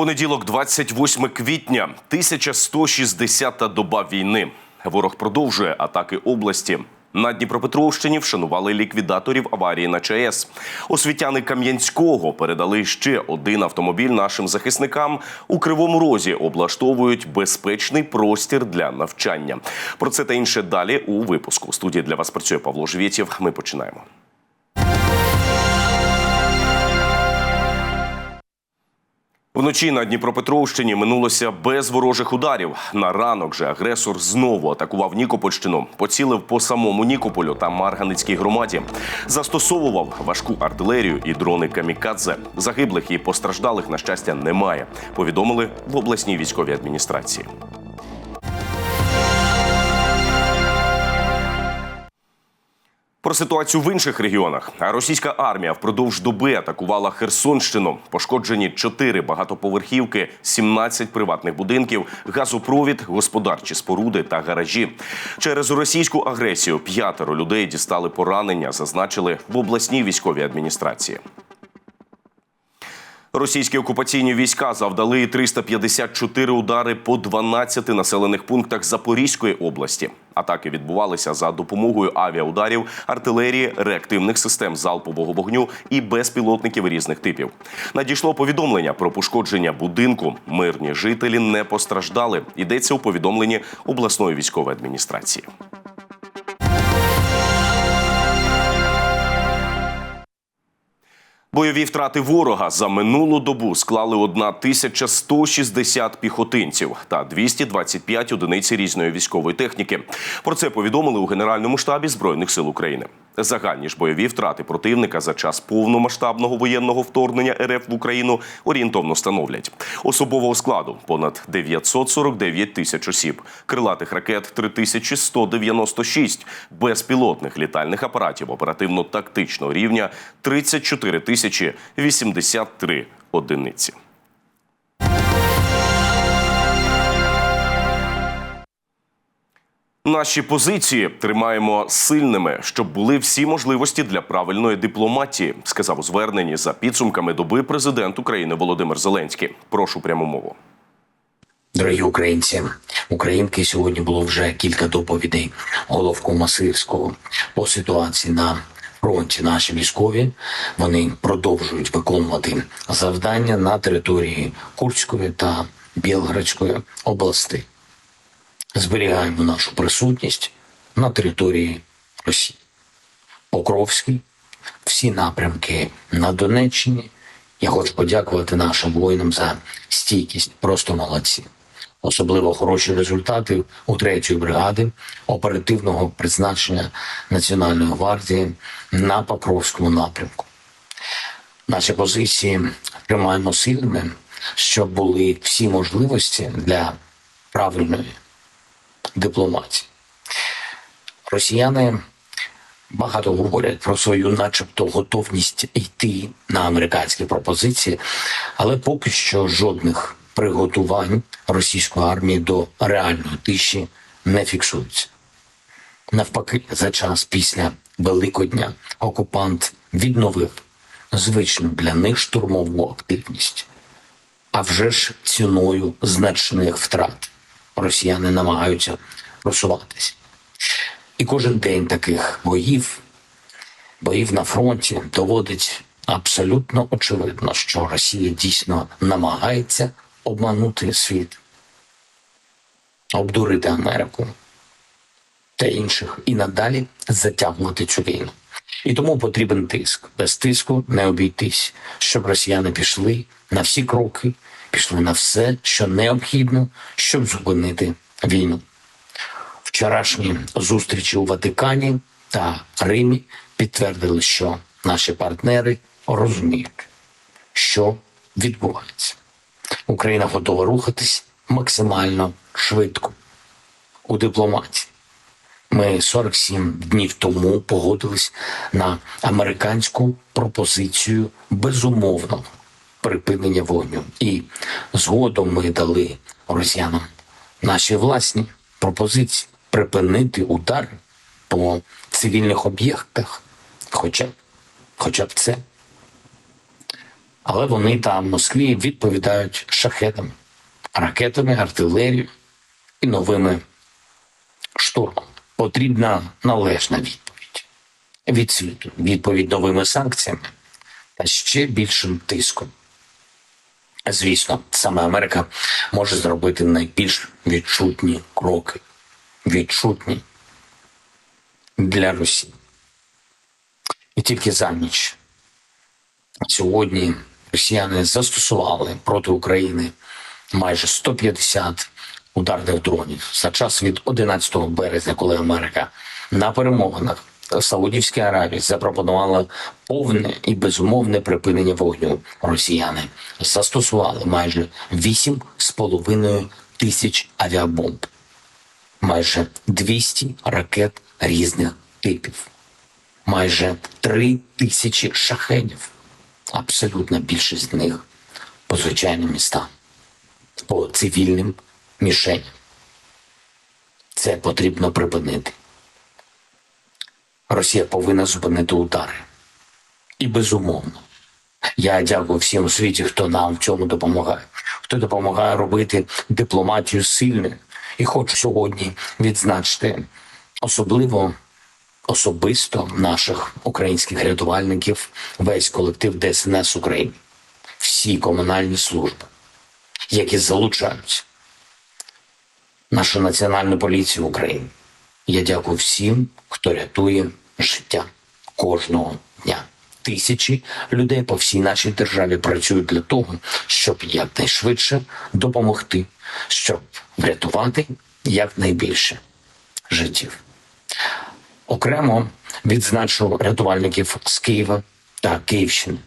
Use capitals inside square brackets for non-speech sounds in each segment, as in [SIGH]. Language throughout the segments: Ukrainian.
Понеділок, 28 квітня, 1160-та доба війни. Ворог продовжує атаки області. На Дніпропетровщині вшанували ліквідаторів аварії на ЧАЕС. Освітяни Кам'янського передали ще один автомобіль нашим захисникам. У Кривому Розі облаштовують безпечний простір для навчання. Про це та інше далі у випуску. У студії для вас працює Павло Живєтєв. Ми починаємо. Вночі на Дніпропетровщині минулося без ворожих ударів. На ранок же агресор знову атакував Нікопольщину, поцілив по самому Нікополю та Марганицькій громаді. Застосовував важку артилерію і дрони камікадзе. Загиблих і постраждалих, на щастя, немає. Повідомили в обласній військовій адміністрації. Про ситуацію в інших регіонах. Російська армія впродовж доби атакувала Херсонщину. Пошкоджені чотири багатоповерхівки, 17 приватних будинків, газопровід, господарчі споруди та гаражі. Через російську агресію п'ятеро людей дістали поранення, зазначили в обласній військовій адміністрації. Російські окупаційні війська завдали 354 удари по 12 населених пунктах Запорізької області. Атаки відбувалися за допомогою авіаударів, артилерії, реактивних систем залпового вогню і безпілотників різних типів. Надійшло повідомлення про пошкодження будинку. Мирні жителі не постраждали. Йдеться у повідомленні обласної військової адміністрації. Бойові втрати ворога за минулу добу склали 1160 піхотинців та 225 одиниць різної військової техніки. Про це повідомили у Генеральному штабі Збройних сил України. Загальні ж бойові втрати противника за час повномасштабного воєнного вторгнення РФ в Україну орієнтовно становлять особового складу понад 949 тисяч осіб, крилатих ракет 3196, безпілотних літальних апаратів оперативно-тактичного рівня 34 тисячі 83 одиниці. Наші позиції тримаємо сильними, щоб були всі можливості для правильної дипломатії, сказав у зверненні за підсумками доби президент України Володимир Зеленський. Прошу пряму мову. Дорогі українці, українки, сьогодні було вже кілька доповідей головкома Сирського по ситуації на фронті. Наші військові вони продовжують виконувати завдання на території Курської та Білградської областей. Зберігаємо нашу присутність на території Росії. Покровський, всі напрямки на Донеччині. Я хочу подякувати нашим воїнам за стійкість. Просто молодці. Особливо хороші результати у третьої бригади оперативного призначення Національної гвардії на Покровському напрямку. Наші позиції тримаємо сильними, щоб були всі можливості для правильної дипломатії. Росіяни багато говорять про свою, начебто, готовність йти на американські пропозиції, але поки що жодних приготувань російської армії до реальної тиші не фіксується. Навпаки, за час після Великодня окупант відновив звичну для них штурмову активність. А вже ж ціною значних втрат росіяни намагаються просуватися. І кожен день таких боїв, боїв на фронті доводить абсолютно очевидно, що Росія дійсно намагається обманути світ, обдурити Америку та інших і надалі затягувати цю війну. І тому потрібен тиск. Без тиску не обійтись, щоб росіяни пішли на всі кроки, пішли на все, що необхідно, щоб зупинити війну. Вчорашні зустрічі у Ватикані та Римі підтвердили, що наші партнери розуміють, що відбувається. Україна готова рухатись максимально швидко у дипломатії. Ми 47 днів тому погодились на американську пропозицію безумовного припинення вогню. І згодом ми дали росіянам наші власні пропозиції припинити удари по цивільних об'єктах, хоча хоча б це. Але вони там, в Москві, відповідають шахетами, ракетами, артилерією і новими штурмами. Потрібна належна відповідь від світу, відповідь новими санкціями та ще більшим тиском. Звісно, саме Америка може зробити найбільш відчутні кроки, відчутні для Росії. І тільки за ніч сьогодні росіяни застосували проти України майже 150 ударних дронів за час від 11 березня, коли Америка на перемовинах в Саудівській Аравії запропонувала повне і безумовне припинення вогню. Росіяни застосували майже 8,5 тисяч авіабомб, майже 200 ракет різних типів, майже 3 тисячі шахедів. Абсолютна більшість з них по звичайним містам, по цивільним мішеням. Це потрібно припинити. Росія повинна зупинити удари. І безумовно. Я дякую всім у світі, хто нам в цьому допомагає, хто допомагає робити дипломатію сильною. І хочу сьогодні відзначити особливо особисто наших українських рятувальників, весь колектив ДСНС України, всі комунальні служби, які залучаються, нашу національну поліцію України. Я дякую всім, хто рятує життя кожного дня. Тисячі людей по всій нашій державі працюють для того, щоб якнайшвидше допомогти, щоб врятувати якнайбільше життів. Окремо відзначу рятувальників з Києва та Київщини,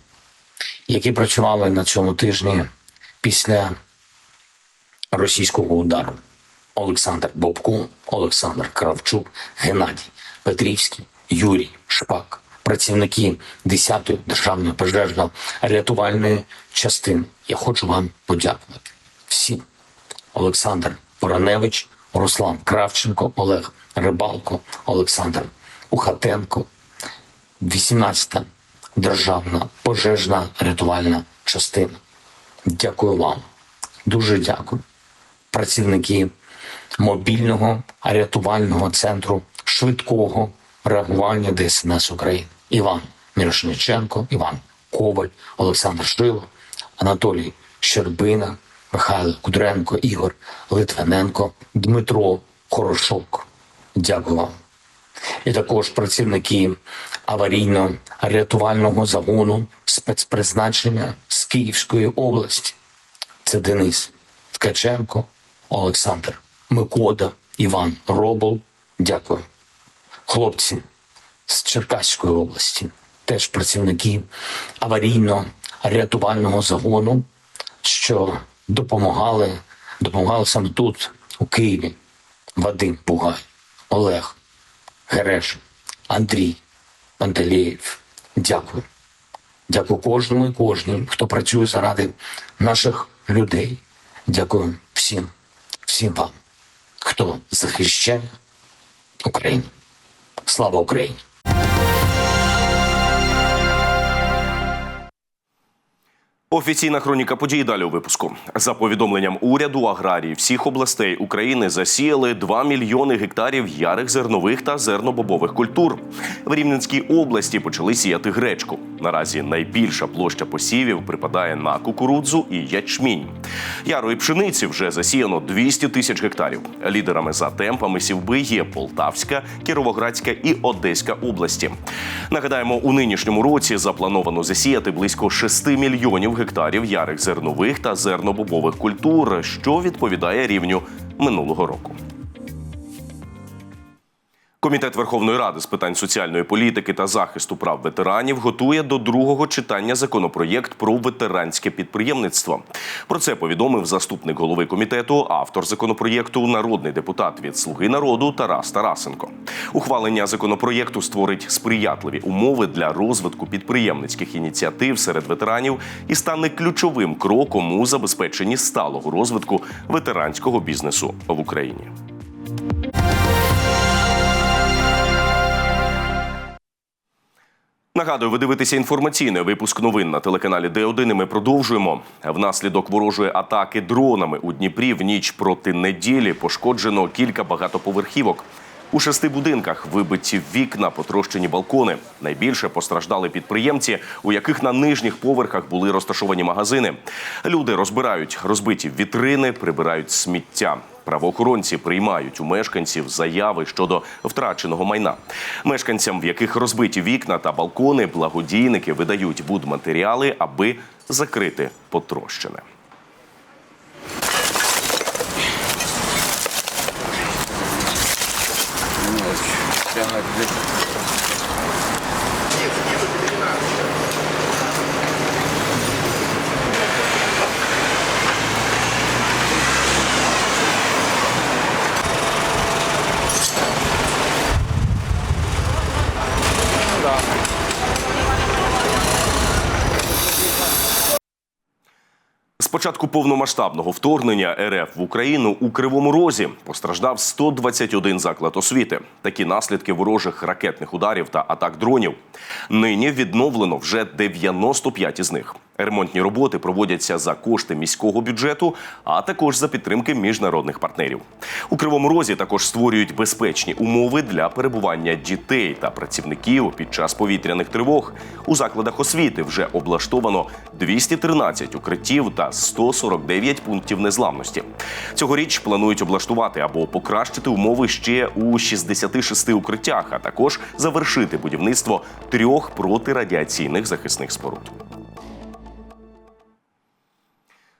які працювали на цьому тижні після російського удару. Олександр Бобко, Олександр Кравчук, Геннадій Петрівський, Юрій Шпак, працівники 10-ї державної пожежно-рятувальної частини. Я хочу вам подякувати всім. Олександр Вороневич, Руслан Кравченко, Олег Рибалко, Олександр Ухатенко, 18-та державна пожежна рятувальна частина. Дякую вам. Дуже дякую. Працівники мобільного рятувального центру швидкого реагування ДСНС України. Іван Мірошниченко, Іван Коваль, Олександр Шило, Анатолій Щербина, Михайло Кудренко, Ігор Литвиненко, Дмитро Хорошок. Дякую вам. І також працівники аварійно-рятувального загону спецпризначення з Київської області. Це Денис Ткаченко, Олександр Микода, Іван Робол. Дякую. Хлопці з Черкаської області, теж працівники аварійно-рятувального загону, що допомагали, допомагали саме тут, у Києві. Вадим Бугай, Олег Гереш, Андрій Пантелеєв. Дякую. Дякую кожному і кожній, хто працює заради наших людей. Дякую всім, всім вам, хто захищає Україну. Слава Україні! Офіційна хроніка подій далі у випуску. За повідомленням уряду, аграрії всіх областей України засіяли 2 мільйони гектарів ярих зернових та зернобобових культур. В Рівненській області почали сіяти гречку. Наразі найбільша площа посівів припадає на кукурудзу і ячмінь. Ярої пшениці вже засіяно 200 тисяч гектарів. Лідерами за темпами сівби є Полтавська, Кіровоградська і Одеська області. Нагадаємо, у нинішньому році заплановано засіяти близько 6 мільйонів гектарів ярих зернових та зернобобових культур, що відповідає рівню минулого року. Комітет Верховної Ради з питань соціальної політики та захисту прав ветеранів готує до другого читання законопроєкт про ветеранське підприємництво. Про це повідомив заступник голови комітету, автор законопроєкту, народний депутат від Слуги народу Тарас Тарасенко. Ухвалення законопроєкту створить сприятливі умови для розвитку підприємницьких ініціатив серед ветеранів і стане ключовим кроком у забезпеченні сталого розвитку ветеранського бізнесу в Україні. Нагадую, ви дивитеся інформаційний випуск новин на телеканалі Д1. І ми продовжуємо. Внаслідок ворожої атаки дронами у Дніпрі в ніч проти неділі пошкоджено кілька багатоповерхівок. У шести будинках вибиті вікна, потрощені балкони. Найбільше постраждали підприємці, у яких на нижніх поверхах були розташовані магазини. Люди розбирають розбиті вітрини, прибирають сміття. Правоохоронці приймають у мешканців заяви щодо втраченого майна. Мешканцям, в яких розбиті вікна та балкони, благодійники видають будматеріали, аби закрити потрощене. З початку повномасштабного вторгнення РФ в Україну у Кривому Розі постраждав 121 заклад освіти. Такі наслідки ворожих ракетних ударів та атак дронів. Нині відновлено вже 95 із них. Ремонтні роботи проводяться за кошти міського бюджету, а також за підтримки міжнародних партнерів. У Кривому Розі також створюють безпечні умови для перебування дітей та працівників під час повітряних тривог. У закладах освіти вже облаштовано 213 укриттів та 149 пунктів незламності. Цьогоріч планують облаштувати або покращити умови ще у 66 укриттях, а також завершити будівництво трьох протирадіаційних захисних споруд.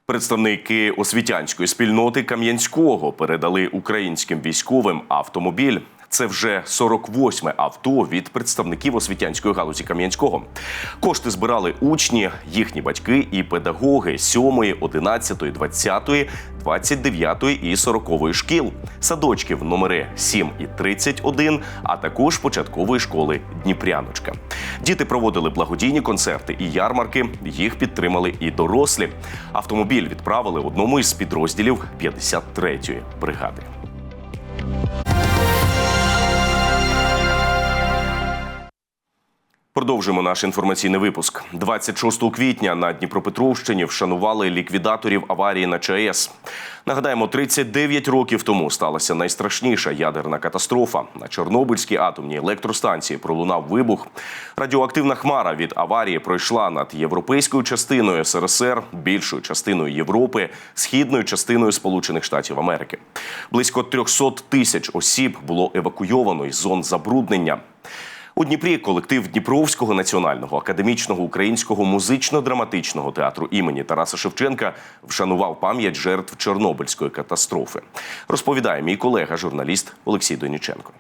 Представники освітянської спільноти Кам'янського передали українським військовим автомобіль. Це вже 48-ме авто від представників освітянської галузі Кам'янського. Кошти збирали учні, їхні батьки і педагоги 7, 11, 20, 29 і 40 шкіл, садочків номери 7 і 31, а також початкової школи Дніпряночка. Діти проводили благодійні концерти і ярмарки. Їх підтримали і дорослі. Автомобіль відправили одному із підрозділів 53-ї бригади. Продовжуємо наш інформаційний випуск. 26 квітня на Дніпропетровщині вшанували ліквідаторів аварії на ЧАЕС. Нагадаємо, 39 років тому сталася найстрашніша ядерна катастрофа. На Чорнобильській атомній електростанції пролунав вибух. Радіоактивна хмара від аварії пройшла над європейською частиною СРСР, більшою частиною Європи, східною частиною Сполучених Штатів Америки. Близько 300 тисяч осіб було евакуйовано із зон забруднення. У Дніпрі колектив Дніпровського національного академічного українського музично-драматичного театру імені Тараса Шевченка вшанував пам'ять жертв Чорнобильської катастрофи. Розповідає мій колега, журналіст Олексій Доніченко.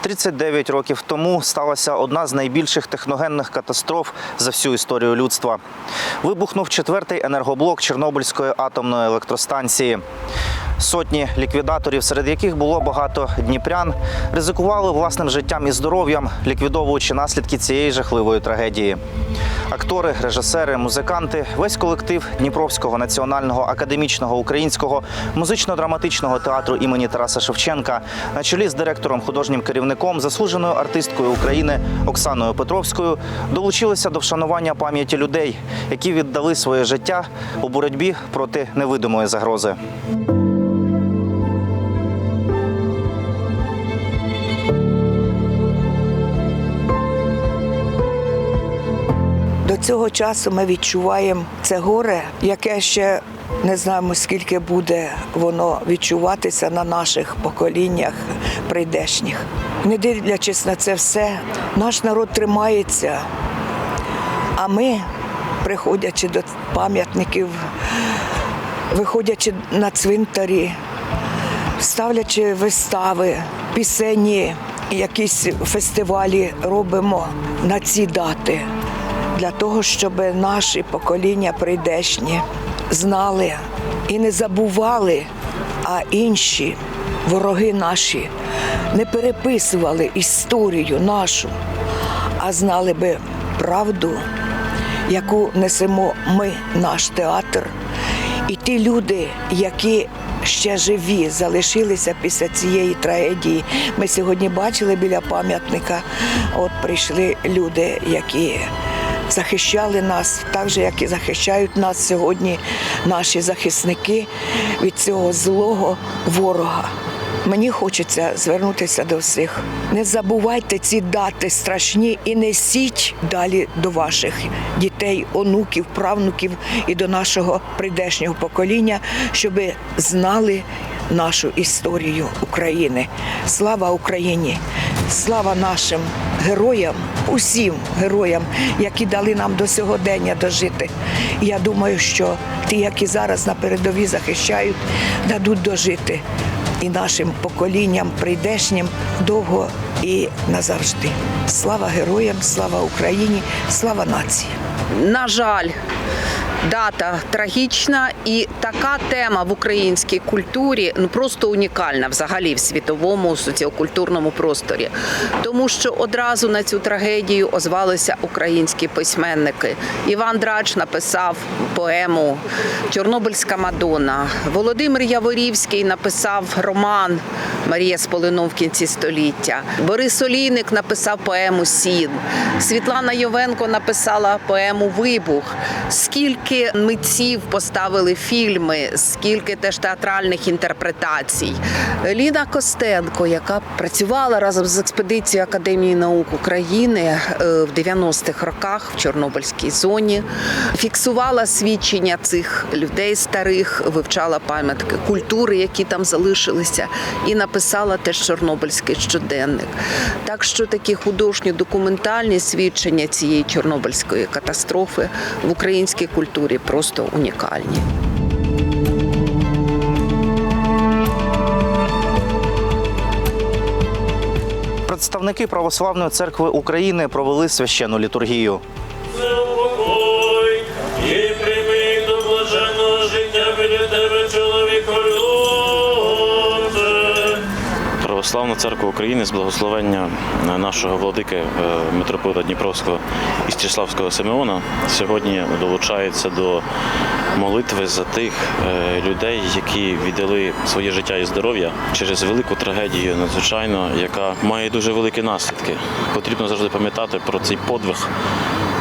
39 років тому сталася одна з найбільших техногенних катастроф за всю історію людства. Вибухнув четвертий енергоблок Чорнобильської атомної електростанції. Сотні ліквідаторів, серед яких було багато дніпрян, ризикували власним життям і здоров'ям, ліквідовуючи наслідки цієї жахливої трагедії. Актори, режисери, музиканти, весь колектив Дніпровського національного академічного українського музично-драматичного театру імені Тараса Шевченка на чолі з директором, художнім керівником, заслуженою артисткою України Оксаною Петровською долучилися до вшанування пам'яті людей, які віддали своє життя у боротьбі проти невидимої загрози. Цього часу ми відчуваємо це горе, яке ще не знаємо, скільки буде воно відчуватися на наших поколіннях прийдешніх. Не дивлячись на це все, наш народ тримається, а ми, приходячи до пам'ятників, виходячи на цвинтарі, ставлячи вистави, пісенні, якісь фестивалі робимо на ці дати для того, щоб наші покоління прийдешні знали і не забували, а інші вороги наші не переписували історію нашу, а знали би правду, яку несемо ми, наш театр, і ті люди, які ще живі, залишилися після цієї трагедії. Ми сьогодні бачили біля пам'ятника, от прийшли люди, які захищали нас, так же, як і захищають нас сьогодні наші захисники від цього злого ворога. Мені хочеться звернутися до всіх. Не забувайте ці дати страшні і несіть далі до ваших дітей, онуків, правнуків і до нашого прийдешнього покоління, щоб знали нашу історію України. Слава Україні! Слава нашим героям, усім героям, які дали нам до сьогодення дожити. Я думаю, що ті, які зараз на передовій захищають, дадуть дожити і нашим поколінням прийдешнім довго і назавжди. Слава героям, слава Україні, слава нації! На жаль, дата трагічна, і така тема в українській культурі ну просто унікальна взагалі в світовому соціокультурному просторі, тому що одразу на цю трагедію озвалися українські письменники. Іван Драч написав поему Чорнобильська Мадонна. Володимир Яворівський написав роман Марія Сполинов в кінці століття. Борис Олійник написав поему Сін. Світлана Йовенко написала поему Вибух. Скільки митців поставили фільми, скільки теж театральних інтерпретацій. Ліна Костенко, яка працювала разом з експедицією Академії наук України е, в 90-х роках в Чорнобильській зоні, фіксувала свідчення цих людей старих, вивчала пам'ятки культури, які там залишилися, і написала теж Чорнобильський щоденник. Так що такі художньо-документальні свідчення цієї чорнобильської катастрофи в українській культурі просто унікальні. Представники Православної церкви України провели священну літургію. Православна церква України з благословення нашого владики е, митрополита Дніпровського Істріславського Симеона сьогодні долучається до молитви за тих е, людей, які віддали своє життя і здоров'я через велику трагедію, надзвичайно, яка має дуже великі наслідки. Потрібно завжди пам'ятати про цей подвиг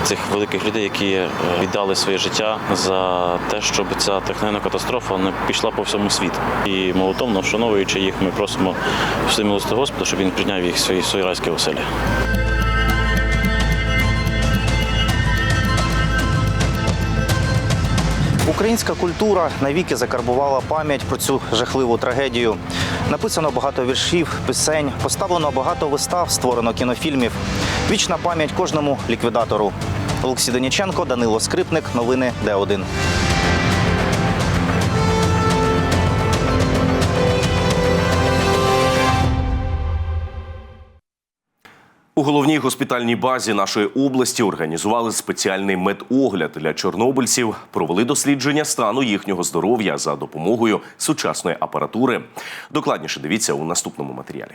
цих великих людей, які е, віддали своє життя за те, щоб ця техногенна катастрофа не пішла по всьому світу. І молотомно вшановуючи їх, ми просимо всемилости Господа, щоб він прийняв їх свої райські оселі. Українська культура навіки закарбувала пам'ять про цю жахливу трагедію. Написано багато віршів, пісень, поставлено багато вистав, створено кінофільмів. Вічна пам'ять кожному ліквідатору. Олексій Деніченко, Данило Скрипник, новини Д1. У головній госпітальній базі нашої області організували спеціальний медогляд для чорнобильців, провели дослідження стану їхнього здоров'я за допомогою сучасної апаратури. Докладніше дивіться у наступному матеріалі.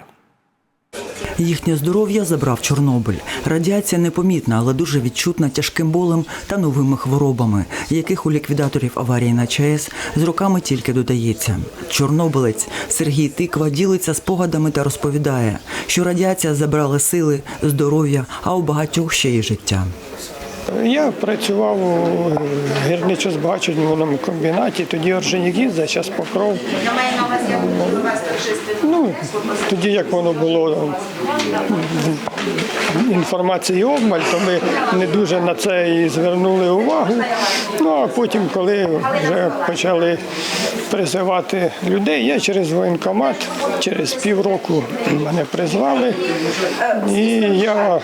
Їхнє здоров'я забрав Чорнобиль. Радіація непомітна, але дуже відчутна тяжким болем та новими хворобами, яких у ліквідаторів аварії на ЧАЕС з роками тільки додається. Чорнобилець Сергій Тиква ділиться спогадами та розповідає, що радіація забрала сили, здоров'я, а у багатьох ще й життя. Я працював у гірничо-збагачувальному комбінаті, тоді Орджонікідзе, зараз покров. Ну, тоді як воно було інформації обмаль, то ми не дуже на це і звернули увагу. Ну а потім, коли вже почали призивати людей, я через воєнкомат, через півроку мене призвали. І я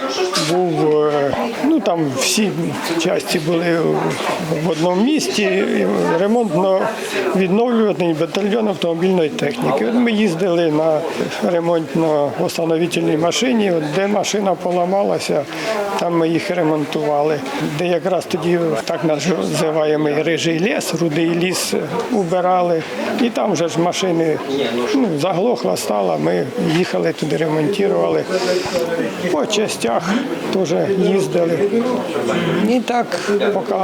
був, е, ну там всі часті були в одному місті, ремонтно-відновлюваний батальйон автомобільної техніки. Ми їздили на ремонтно-восстановительній машині, от де машина поламалася, там ми їх ремонтували. Де якраз тоді так називаємо рижий ліс, рудий ліс убирали. Ремонтували. І там вже ж машини ну, заглохла стала, ми їхали туди, ремонтували. По частях теж їздили. І так, поки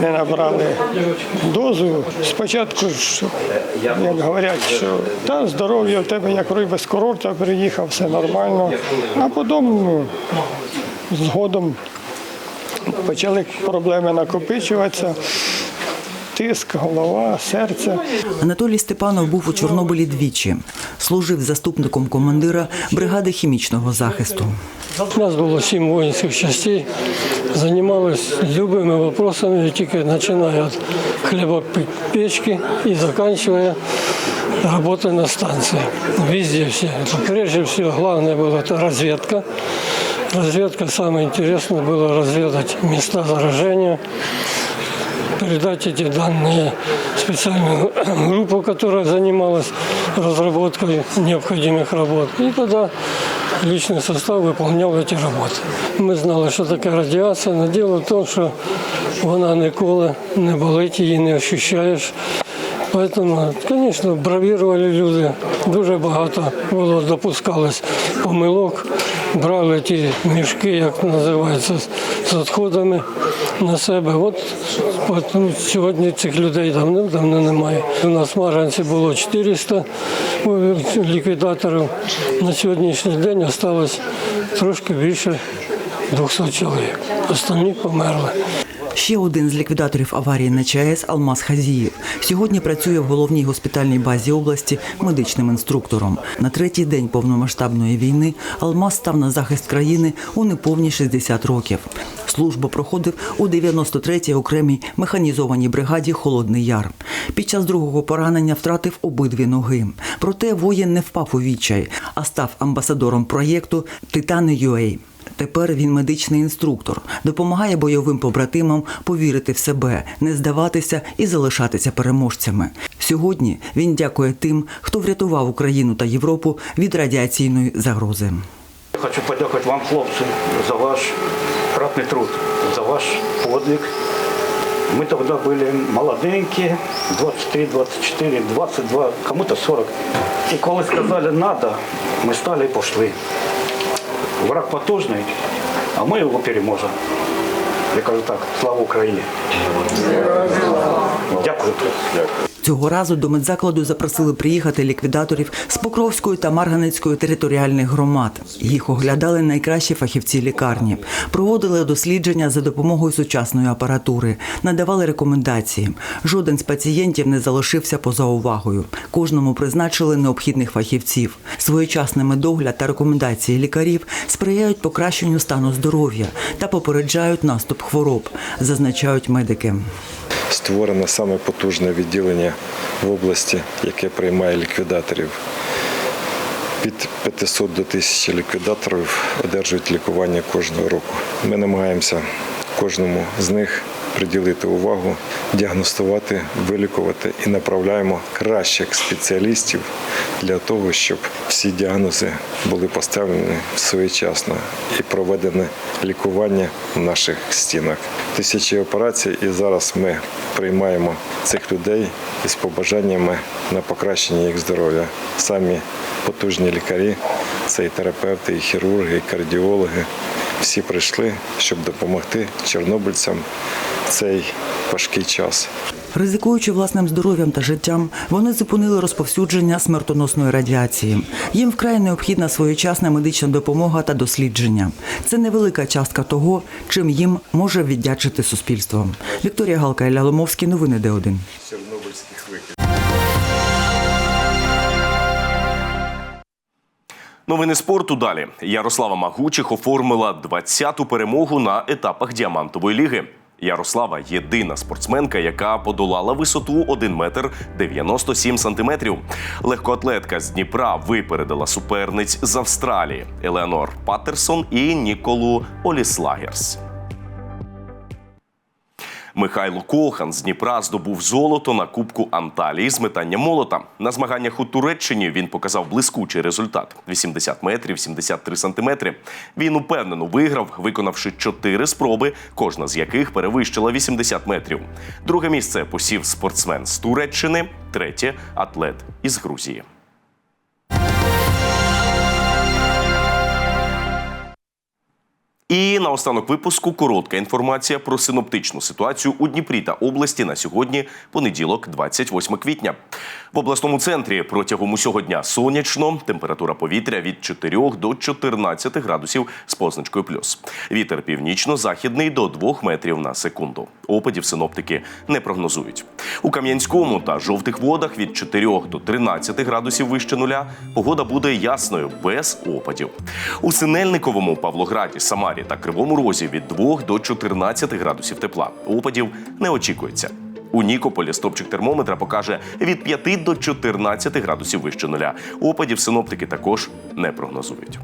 не набрали дозу. Спочатку ж, як говорять, що та здоров'я в тебе як риби з курорта приїхав, все нормально. А потім ну, згодом почали проблеми накопичуватися Тиск, голова, серце. Анатолій Степанов був у Чорнобилі двічі. Служив заступником командира бригади хімічного захисту. У нас було сім воїнських частей. Займалися любими вопросами, тільки починая від хлібопечки і заканчивая работой на станции. Везде все. Это прежде всего главное было это разведка. Разведка самое интересное было разведать места заражения, передать эти данные в специальную [CLEARS THROAT] группу, которая занималась разработкой необходимых работ. И тогда личный состав выполнял эти работы. Ми знали, що таке радіація, але діло в тому, що вона ніколи не болить, її не ощущаєш. Поэтому, звісно, бравірували люди. Дуже багато було допускалось помилок. Брали ті мішки, як називається, з відходами на себе. От, ну, сьогодні цих людей давним-давно немає. У нас в Марганці було 400 ліквідаторів. На сьогоднішній день залишилось трошки більше 200 чоловік. Останні померли. Ще один з ліквідаторів аварії на ЧАЕС Алмаз Хазіїв. Сьогодні працює в головній госпітальній базі області медичним інструктором. На третій день повномасштабної війни Алмаз став на захист країни у неповні 60 років. Службу проходив у 93-й окремій механізованій бригаді Холодний Яр. Під час другого поранення втратив обидві ноги. Проте воїн не впав у відчай, а став амбасадором проєкту Титани UA. Тепер він медичний інструктор, допомагає бойовим побратимам повірити в себе, не здаватися і залишатися переможцями. Сьогодні він дякує тим, хто врятував Україну та Європу від радіаційної загрози. Хочу подякувати вам, хлопці, за ваш ратний труд, за ваш подвиг. Мы тогда были молоденькие, 23, 24, 22, кому-то 40. І коли сказали «надо», ми стали і пішли. Враг потужний, а ми його переможемо. Я кажу так, слава Україні. Дякую. Цього разу до медзакладу запросили приїхати ліквідаторів з Покровської та Марганецької територіальних громад. Їх оглядали найкращі фахівці лікарні, проводили дослідження за допомогою сучасної апаратури, надавали рекомендації. Жоден з пацієнтів не залишився поза увагою. Кожному призначили необхідних фахівців. Своєчасний медогляд та рекомендації лікарів сприяють покращенню стану здоров'я та попереджають наступ хвороб, зазначають медики. Створене саме потужне відділення в області, яке приймає ліквідаторів. Від 500 до 1000 ліквідаторів одержують лікування кожного року. Ми намагаємося кожному з них приділити увагу, діагностувати, вилікувати і направляємо кращих спеціалістів для того, щоб всі діагнози були поставлені своєчасно і проведене лікування в наших стінах. Тисячі операцій, і зараз ми приймаємо цих людей із побажаннями на покращення їх здоров'я. Самі потужні лікарі, це і терапевти, і хірурги, і кардіологи. Всі прийшли, щоб допомогти чорнобильцям в цей важкий час. Ризикуючи власним здоров'ям та життям, вони зупинили розповсюдження смертоносної радіації. Їм вкрай необхідна своєчасна медична допомога та дослідження. Це невелика частка того, чим їм може віддячити суспільство. Вікторія Галка Ілля Ломовський. Новини Д1. Новини спорту далі. Ярослава Магучих оформила 20-ту перемогу на етапах діамантової ліги. Ярослава єдина спортсменка, яка подолала висоту 1 метр 97 сантиметрів. Легкоатлетка з Дніпра випередила суперниць з Австралії Елеонор Паттерсон і Ніколу Оліслагерс. Михайло Кохан з Дніпра здобув золото на Кубку Анталії з метання молота. На змаганнях у Туреччині він показав блискучий результат: 80 метрів, 73 сантиметри. Він упевнено виграв, виконавши чотири спроби, кожна з яких перевищила 80 метрів. Друге місце посів спортсмен з Туреччини, третє атлет із Грузії. І наостанок випуску коротка інформація про синоптичну ситуацію у Дніпрі та області на сьогодні, понеділок, 28 квітня. В обласному центрі протягом усього дня сонячно, температура повітря від 4 до 14 градусів з позначкою плюс. Вітер північно-західний до 2 метрів на секунду. Опадів синоптики не прогнозують. У Кам'янському та жовтих водах від 4 до 13 градусів вище нуля погода буде ясною, без опадів. У Синельниковому, Павлограді, Самарі та Кривому Розі від 2 до 14 градусів тепла. Опадів не очікується. У Нікополі стопчик термометра покаже від 5 до 14 градусів вище нуля. Опадів синоптики також не прогнозують.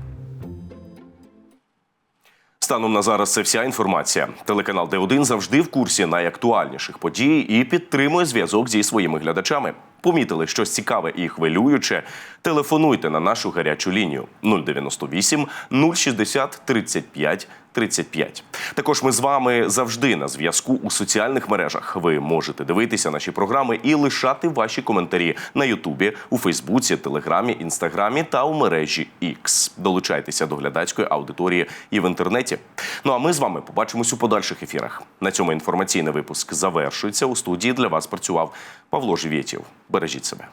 Станом на зараз це вся інформація. Телеканал Д1 завжди в курсі найактуальніших подій і підтримує зв'язок зі своїми глядачами. Помітили щось цікаве і хвилююче? Телефонуйте на нашу гарячу лінію 098 060 35 35. Також ми з вами завжди на зв'язку у соціальних мережах. Ви можете дивитися наші програми і лишати ваші коментарі на Ютубі, у Фейсбуці, Телеграмі, Інстаграмі та у мережі X. Долучайтеся до глядацької аудиторії і в інтернеті. Ну а ми з вами побачимось у подальших ефірах. На цьому інформаційний випуск завершується. У студії для вас працював Павло Живєтєв. Бережіть себе.